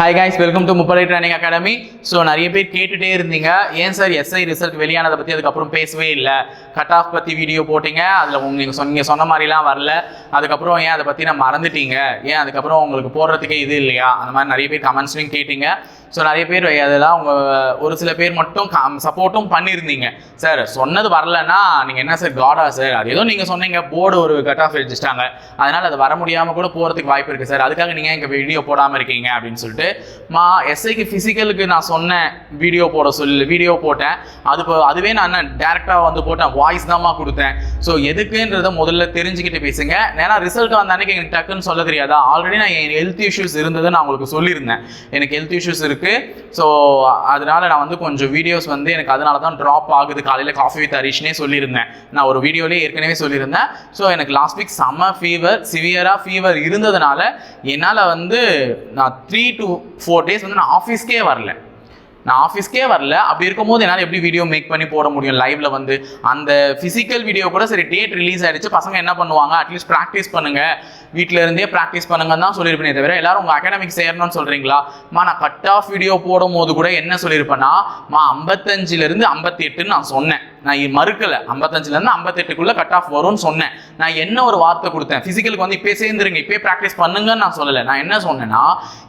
Hi guys welcome to Muppadai training academy so நிறைய பேர் கேட்டுகிட்டே இருந்தீங்க. ஏன் சார் எஸ்ஐ ரிசல்ட் வெளியானதை பற்றி அதுக்கப்புறம் பேசவே இல்லை. கட் ஆஃப் பற்றி வீடியோ போட்டிங்க. அதில் நீங்கள் சொன்னீங்க சொன்ன மாதிரிலாம் வரல. அதுக்கப்புறம் ஏன் அதை பற்றி நான் மறந்துட்டீங்க? ஏன் அதுக்கப்புறம் உங்களுக்கு போடுறதுக்கே இது இல்லையா? அந்த மாதிரி நிறைய பேர் கமெண்ட்ஸ்லையும் கேட்டீங்க. ஸோ நிறைய பேர் அதெல்லாம் உங்கள் ஒரு சில பேர் மட்டும் சப்போர்ட்டும் பண்ணியிருந்தீங்க. சார் சொன்னது வரலன்னா நீங்கள் என்ன சார் காடா சார் அது ஏதோ நீங்கள் சொன்னீங்க போர்டு ஒரு கட் ஆஃப் வச்சுட்டாங்க. அதனால் அது வர முடியாமல் கூட போகிறதுக்கு வாய்ப்பு இருக்குது சார் அதுக்காக நீங்கள் எங்கள் வீடியோ போடாமல் இருக்கீங்க அப்படின்னு சொல்லிட்டு மா எஸ்ஐக்கு ஃபிசிக்கலுக்கு நான் சொன்னேன் வீடியோ போட சொல்லி வீடியோ போட்டேன். அது இப்போ அதுவே நான் என்ன டேரெக்டாக வந்து போட்டேன் வாய்ஸ் தான்மா கொடுத்தேன். ஸோ எதுக்குன்றதை முதல்ல தெரிஞ்சுக்கிட்டு பேசுங்க. ஏன்னா ரிசல்ட் வந்த அன்னைக்கு எனக்கு டக்குன்னு சொல்ல தெரியாதா. ஆல்ரெடி நான் என் ஹெல்த் இஷ்யூஸ் இருந்தது நான் உங்களுக்கு சொல்லியிருந்தேன். எனக்கு ஹெல்த் இஷ்யூஸ் இருக்குது ஸோ அதனால நான் வந்து கொஞ்சம் வீடியோஸ் வந்து எனக்கு அதனால தான் ட்ராப் ஆகுது. காலையில் காஃபி வித் ஹரிஷ்னே சொல்லியிருந்தேன். நான் ஒரு வீடியோலேயே ஏற்கனவே சொல்லியிருந்தேன். ஸோ எனக்கு லாஸ்ட் வீக் செம்ம ஃபீவர் சிவியராக ஃபீவர் இருந்ததுனால என்னால் வந்து நான் த்ரீ டு ஃபோர் டேஸ் வந்து நான் ஆஃபீஸ்க்கே வரல. நான் ஆஃபீஸ்க்கே வரல. அப்படி இருக்கும்போது என்னால் எப்படி வீடியோ மேக் பண்ணி போட முடியும்? லைவ்ல வந்து அந்த ஃபிசிக்கல் வீடியோ கூட சரி டேட் ரிலீஸ் ஆயிடுச்சு. பசங்க என்ன பண்ணுவாங்க? அட்லீஸ்ட் ப்ராக்டிஸ் பண்ணுங்க. வீட்டில இருந்தே ப்ராக்டிஸ் பண்ணுங்கன்னு தான் சொல்லியிருப்பேனே தவிர எல்லாரும் உங்க அகாடமிக் சேரணும்னு சொல்றீங்களா? மா நான் கட் ஆஃப் வீடியோ போடும் போது கூட என்ன சொல்லியிருப்பேன்னா மா ஐம்பத்தஞ்சுல இருந்து ஐம்பத்தி எட்டுன்னு நான் சொன்னேன். நான் மறுக்கல. ஐம்பத்தஞ்சுல இருந்து ஐம்பத்தெட்டுக்குள்ள கட் ஆஃப் வரும்னு சொன்னேன். நான் என்ன ஒரு வார்த்தை கொடுத்தேன்? பிசிக்கலுக்கு வந்து இப்போ சேர்ந்துருங்க. இப்பயே ப்ராக்டிஸ் பண்ணுங்கன்னு நான் சொல்லலை. நான் என்ன சொன்னேன்னா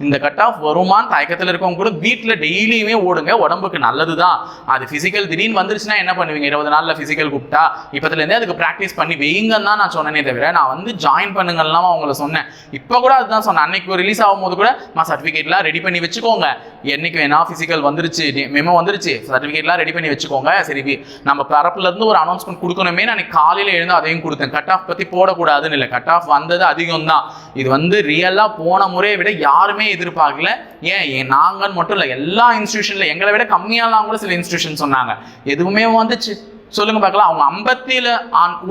இந்த கட் ஆஃப் வருமான்னு தயக்கத்தில் இருக்கவங்க கூட வீட்டில் டெய்லியுமே போடுங்க உடம்புக்கு நல்லது தான் அது ஃபிசிக்கல் திடீர்னு வந்துருச்சுன்னா என்ன பண்ணுவீங்க? இருபது நாளில் ஃபிசிக்கல் கூப்பிட்டா இப்போதுலேருந்தே அதுக்கு ப்ராக்டிஸ் பண்ணி வெயிங்கன்னு தான் நான் சொன்னேனே தவிர நான் வந்து ஜாயின் பண்ணுங்கலாம் அவங்கள சொன்னேன். இப்போ கூட அதுதான் சொன்னேன். அன்னைக்கு ரிலீஸ் ஆகும்போது கூட நான் சர்டிஃபிகேட்லாம் ரெடி பண்ணி வச்சுக்கோங்க. என்னைக்கு வேணா ஃபிசிக்கல் வந்துருச்சு மெமோ வந்துருச்சு சர்டிஃபிகேட்லாம் ரெடி பண்ணி வச்சுக்கோங்க. சரி நம்ம பரப்புலேருந்து ஒரு அனௌன்ஸ்மெண்ட் கொடுக்கணுமே நான் காலையில் எழுந்து அதையும் கொடுத்தேன். கட் ஆஃப் பற்றி போடக்கூடாதுன்னு இல்லை. கட் ஆஃப் வந்தது அதிகம் தான் இது வந்து ரியலாக போன முறையை விட யாருமே எதிர்பார்க்கல. ஏன்? நாங்கன்னு மட்டும் இல்லை. எல்லா இன்ஸ்டியூஷன் இன்ஸ்டியூஷன்ல எங்களை விட கம்மியாலாம் கூட சில இன்ஸ்டியூஷன் சொன்னாங்க. எதுவுமே வந்துச்சு. சொல்லுங்க பார்க்கலாம். அவங்க ஐம்பத்தில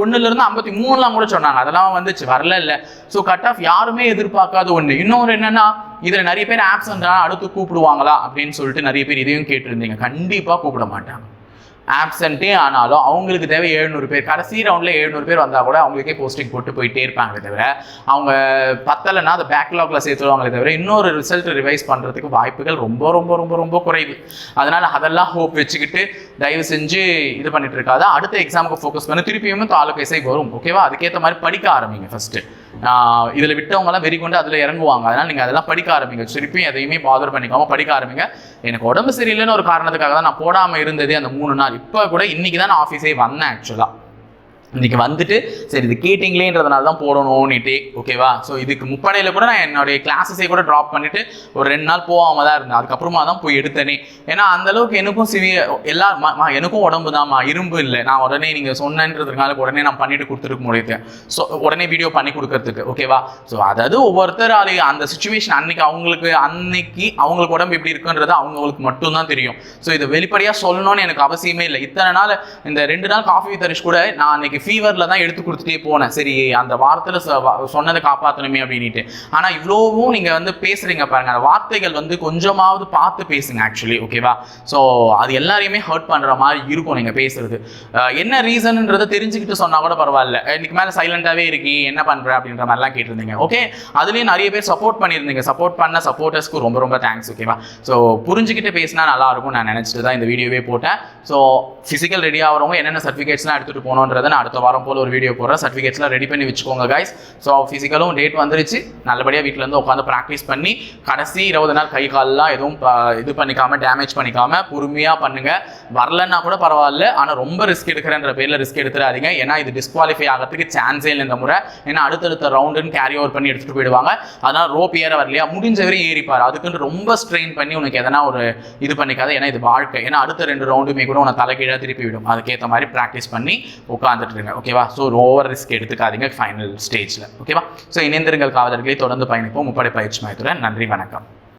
ஒண்ணுல இருந்து ஐம்பத்தி மூணுலாம் கூட சொன்னாங்க. அதெல்லாம் வந்துச்சு. வரல இல்ல. ஸோ கட் ஆஃப் யாருமே எதிர்பார்க்காத ஒண்ணு. இன்னொரு என்னன்னா இதுல நிறைய பேர் ஆப்சண்டா அடுத்து கூப்பிடுவாங்களா அப்படின்னு சொல்லிட்டு நிறைய பேர் இதையும் கேட்டிருந்தீங்க. கண்டிப்பா கூப்பிட மாட்டாங்க. ஆப்சண்ட்டே ஆனாலும் அவங்களுக்கு தேவை எழுநூறு பேர். கடைசி ரவுண்டில் எழுநூறு பேர் வந்தால் கூட அவங்களுக்கே போஸ்டிங் போட்டு போயிட்டே இருப்பாங்களே தவிர அவங்க பத்தலைன்னா அதை பேக்லாக்ல சேர்த்துருவாங்களே தவிர இன்னொரு ரிசல்ட் ரிவைஸ் பண்ணுறதுக்கு வாய்ப்புகள் ரொம்ப ரொம்ப ரொம்ப ரொம்ப குறைவு. அதனால் அதெல்லாம் ஹோப் வச்சுக்கிட்டு தயவு செஞ்சு இது பண்ணிட்டு இருக்காது. அடுத்த எக்ஸாமுக்கு ஃபோக்கஸ் பண்ணி. திருப்பியும் தாலுக்கு இசை வரும். ஓகேவா அதுக்கேற்ற மாதிரி படிக்க ஆரம்பிங்க ஃபஸ்ட்டு இதில் விட்டவங்கலாம் வெறி கொண்டு அதில் இறங்குவாங்க. அதனால் நீங்கள் அதெல்லாம் படிக்க ஆரம்பிங்க. திருப்பியும் எதையுமே பாதர் பண்ணிக்காம படிக்க ஆரம்பிங்க. எனக்கு உடம்பு சரியில்லைன்னு ஒரு காரணத்துக்காக தான் நான் போடாமல் இருந்தது அந்த மூணு நாள். இப்போ கூட இன்னைக்கு தான் நான் ஆஃபீஸே வந்தேன் ஆக்சுவலாக இன்னைக்கு வந்துட்டு சரி இது கேட்டிங்களேன்றதுனால தான் போடணும்னுட்டு ஓகேவா ஸோ இதுக்கு முப்படையில் கூட நான் என்னுடைய கிளாஸஸே கூட ட்ராப் பண்ணிட்டு ஒரு ரெண்டு நாள் போகாம தான் இருந்தேன். அதுக்கப்புறமா தான் போய் எடுத்தேனே. ஏன்னா அந்தளவுக்கு எனக்கும் சிவிய எல்லா எனக்கும் உடம்பு தான்மா இரும்பு இல்லை. நான் உடனே நீங்கள் சொன்னன்றதுனால உடனே நான் பண்ணிட்டு கொடுத்துருக்க முடியுது ஸோ உடனே வீடியோ பண்ணி கொடுக்கறதுக்கு ஓகேவா ஸோ அதாவது ஒவ்வொருத்தர் அது அந்த சுச்சுவேஷன் அன்னைக்கு அவங்களுக்கு அன்னைக்கு அவங்களுக்கு உடம்பு எப்படி இருக்குன்றது அவங்களுக்கு மட்டும்தான் தெரியும். ஸோ இதை வெளிப்படையாக சொல்லணும்னு எனக்கு அவசியமே இல்லை. இத்தனை நாள் இந்த ரெண்டு நாள் காஃபி வித் கூட நான் அன்னைக்கு ஃபீவரில் தான் எடுத்து கொடுத்துட்டே போனேன். சரி அந்த வார்த்தையில் சொன்னதை காப்பாற்றணுமே அப்படின்ட்டு ஆனால் இவ்வளோவும் நீங்கள் வந்து பேசுகிறீங்க பாருங்கள் அந்த வார்த்தைகள் வந்து கொஞ்சமாவது பார்த்து பேசுங்க ஆக்சுவலி ஓகேவா ஸோ அது எல்லாரையுமே ஹர்ட் பண்ணுற மாதிரி இருக்கும் நீங்கள் பேசுறது. என்ன ரீசன்ன்றதை தெரிஞ்சுக்கிட்டு சொன்னால் கூட பரவாயில்ல. இன்னைக்கு மேலே சைலண்டாகவே இருக்கி என்ன பண்ணுற அப்படின்ற மாதிரிலாம் கேட்டிருந்தீங்க ஓகே அதுலேயும் நிறைய பேர் சப்போர்ட் பண்ணியிருந்தீங்க. சப்போர்ட் பண்ண சப்போர்ட்டர்ஸ்க்கு ரொம்ப ரொம்ப தேங்க்ஸ் ஓகேவா ஸோ புரிஞ்சுக்கிட்டு பேசினா நல்லாயிருக்கும் நான் நினச்சிட்டு தான் இந்த வீடியோவே போட்டேன். ஸோ ஃபிசிக்கல் ரெடி ஆகிறவங்க என்னென்ன சர்டிஃபிகேட்ஸ்லாம் எடுத்துகிட்டு போகணுன்றதை நான் அடுத்த வாரம் போல் ஒரு வீடியோ போடுறேன். சர்டிஃபிகேட்ஸ்லாம் ரெடி பண்ணி வச்சுக்கோங்க கைஸ் ஸோ ஃபிசிக்கலும் டேட் வந்துருச்சு. நல்லபடியாக வீட்டில் இருந்து உட்காந்து ப்ராக்டிஸ் பண்ணி கடைசி இருபது நாள் கை கால்லாம் எதுவும் இது பண்ணிக்காமல் டேமேஜ் பண்ணிக்காமல் பொறுமையாக பண்ணுங்கள் வரலன்னா கூட பரவாயில்ல. ஆனால் ரொம்ப ரிஸ்க் எடுக்கிறன்ற பேரில் ரிஸ்க் எடுத்துடாதீங்க. ஏன்னா இது டிஸ்குவாலிஃபை ஆகிறதுக்கு சான்ஸே இல்லை இந்த முறை. ஏன்னா அடுத்தடுத்த ரவுண்டுன்னு கேரி ஓவர் பண்ணி எடுத்துகிட்டு போயிடுவாங்க. அதனால் ரோப் ஏற வரலையா? முடிஞ்ச வரையும் ஏறிப்பார். அதுக்குன்னு ரொம்ப ஸ்ட்ரெயின் பண்ணி உனக்கு எதனா ஒரு இது பண்ணிக்காது. ஏன்னா இது வாழ்க்கை. ஏன்னா அடுத்த ரெண்டு ரவுண்டுமே கூட உன தலைகீழாக திருப்பி விடும். அதுக்கேற்ற மாதிரி ப்ராக்டிஸ் பண்ணி உட்காந்துட்டு இருங்க ஓகேவா ஸோ ஓவர் ரிஸ்க் எடுத்துக்காதீங்க ஃபைனல் ஸ்டேஜில் ஓகேவா ஸோ இணைந்திருங்கள் காவலர்களை தொடர்ந்து பயணிப்போம். முப்படை பயிற்சி மையத்துடன் நன்றி வணக்கம்.